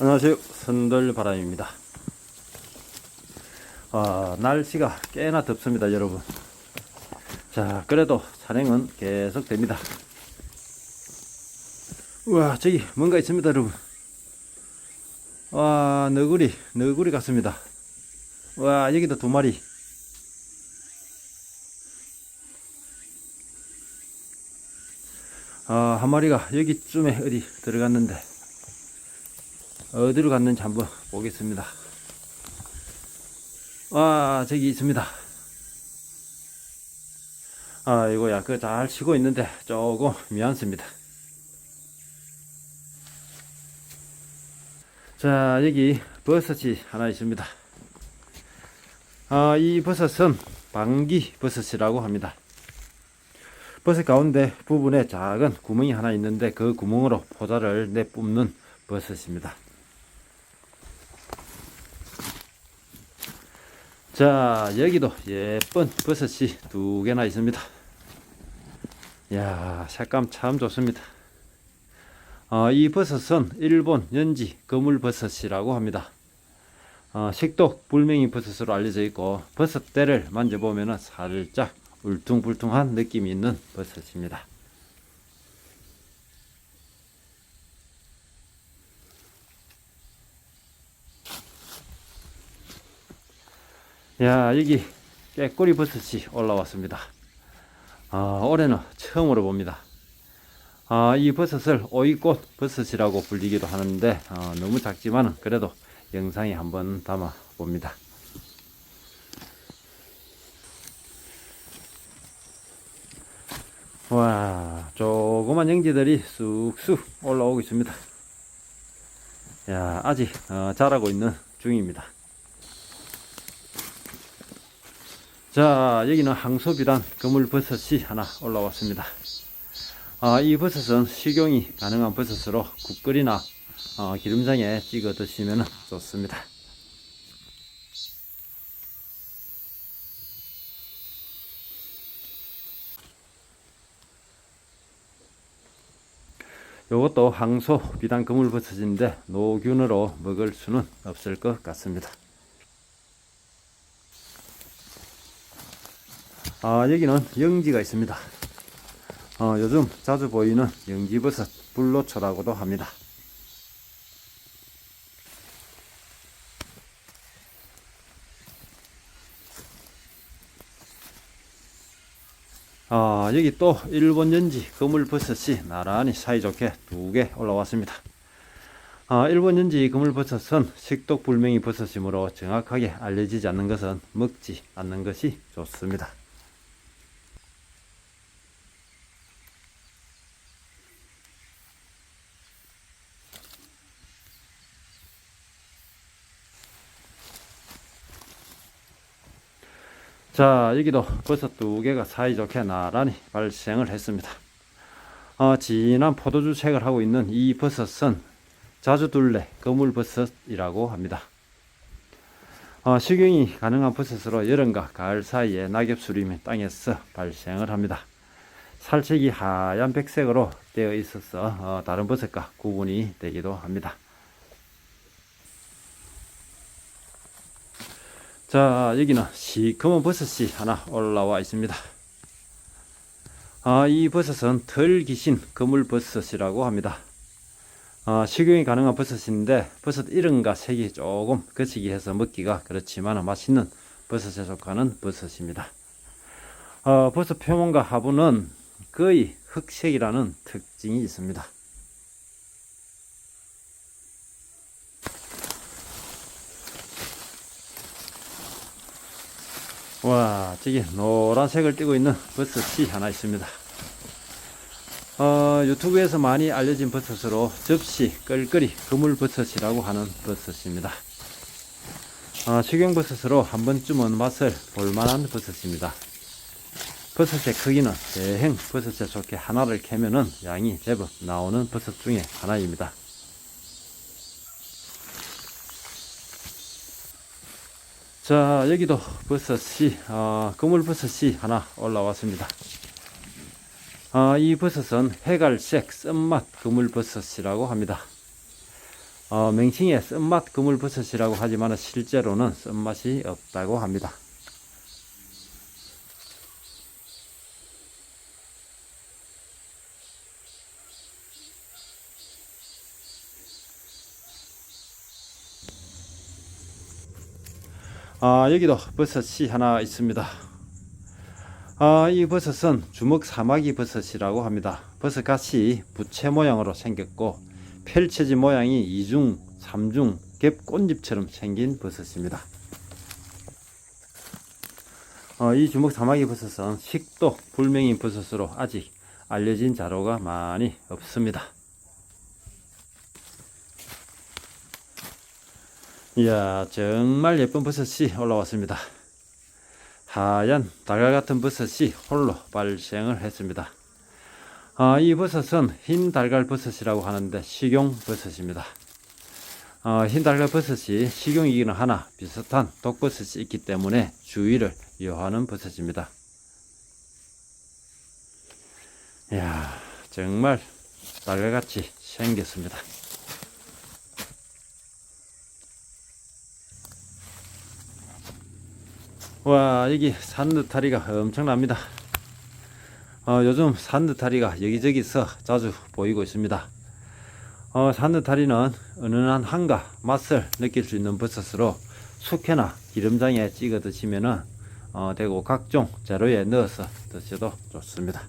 안녕하세요. 선들바람입니다. 아, 날씨가 꽤나 덥습니다, 여러분. 자, 그래도 산행은 계속 됩니다. 우와, 저기 뭔가 있습니다, 여러분. 와, 너구리, 너구리 같습니다. 와, 여기도 두 마리. 아, 한 마리가 여기쯤에 어디 들어갔는데, 어디로 갔는지 한번 보겠습니다. 와, 저기 있습니다. 아이고야, 그잘 치고 있는데 조금 미안습니다. 자, 여기 버섯이 하나 있습니다. 아, 이 버섯은 방귀 버섯이라고 합니다. 버섯 가운데 부분에 작은 구멍이 하나 있는데 그 구멍으로 포자를 내뿜는 버섯입니다. 자, 여기도 예쁜 버섯이 두 개나 있습니다. 야, 색감 참 좋습니다. 어, 이 버섯은 일본 연지 거물버섯이라고 합니다. 어, 식독 불명이 버섯으로 알려져 있고 버섯대를 만져보면 살짝 울퉁불퉁한 느낌이 있는 버섯입니다. 야, 여기 깨꼬리 버섯이 올라왔습니다. 아, 올해는 처음으로 봅니다. 아, 이 버섯을 오이꽃 버섯이라고 불리기도 하는데 어, 너무 작지만 그래도 영상에 한번 담아 봅니다. 와, 조그만 영지들이 쑥쑥 올라오고 있습니다. 야, 아직 어, 자라고 있는 중입니다. 자, 여기는 항소비란 그물버섯이 하나 올라왔습니다. 아, 이 버섯은 식용이 가능한 버섯으로 국거리나 어, 기름장에 찍어 드시면 좋습니다. 요것도 항소 비단 그물버섯인데 노균으로 먹을 수는 없을 것 같습니다. 아, 여기는 영지가 있습니다. 어, 요즘 자주 보이는 영지버섯 불로초라고도 합니다. 아, 여기 또 일본 연지 그물버섯이 나란히 사이좋게 두 개 올라왔습니다. 아, 일본 연지 그물버섯은 식독 불명이 버섯이므로 정확하게 알려지지 않는 것은 먹지 않는 것이 좋습니다. 자, 여기도 버섯 두 개가 사이좋게 나란히 발생을 했습니다. 어, 진한 포도주 색을 하고 있는 이 버섯은 자주둘레 거물버섯이라고 합니다. 어, 식용이 가능한 버섯으로 여름과 가을 사이에 낙엽수림이 땅에서 발생을 합니다. 살색이 하얀 백색으로 되어 있어서 어, 다른 버섯과 구분이 되기도 합니다. 자, 여기는 시커먼 버섯이 하나 올라와 있습니다. 아, 이 버섯은 털기신 그물버섯이라고 합니다. 아, 식용이 가능한 버섯인데 버섯 이름과 색이 조금 거치기 해서 먹기가 그렇지만 맛있는 버섯에 속하는 버섯입니다. 어, 버섯 표면과 하부는 거의 흑색이라는 특징이 있습니다. 와, 저기 노란색을 띠고 있는 버섯이 하나 있습니다. 어, 유튜브에서 많이 알려진 버섯으로 접시, 끌끌이, 그물버섯이라고 하는 버섯입니다. 어, 식용버섯으로 한 번쯤은 맛을 볼만한 버섯입니다. 버섯의 크기는 대행 버섯에 속해 하나를 캐면은 양이 제법 나오는 버섯 중에 하나입니다. 자, 여기도 버섯이, 어, 그물버섯이 하나 올라왔습니다. 아, 이 버섯은 해갈색 쓴맛 그물버섯이라고 합니다. 어, 맹칭에 쓴맛 그물버섯이라고 하지만 실제로는 쓴맛이 없다고 합니다. 아, 여기도 버섯이 하나 있습니다. 아, 이 버섯은 주먹 사마귀 버섯이라고 합니다. 버섯같이 부채 모양으로 생겼고 펼쳐진 모양이 이중, 삼중, 갭 꽃잎처럼 생긴 버섯입니다. 어, 이 주먹 사마귀 버섯은 식도 불명인 버섯으로 아직 알려진 자료가 많이 없습니다. 이야, 정말 예쁜 버섯이 올라왔습니다. 하얀 달걀 같은 버섯이 홀로 발생을 했습니다. 아, 이 버섯은 흰 달걀 버섯이라고 하는데 식용 버섯입니다. 어, 흰 달걀 버섯이 식용이기는 하나 비슷한 독버섯이 있기 때문에 주의를 요하는 버섯입니다. 이야, 정말 달걀같이 생겼습니다. 와 여기 산느타리가 엄청납니다. 어, 요즘 산느타리가 여기저기서 자주 보이고 있습니다. 어, 산느타리는 은은한 한가 맛을 느낄 수 있는 버섯으로 숙회나 기름장에 찍어 드시면 은 어, 되고 각종 재료에 넣어서 드셔도 좋습니다.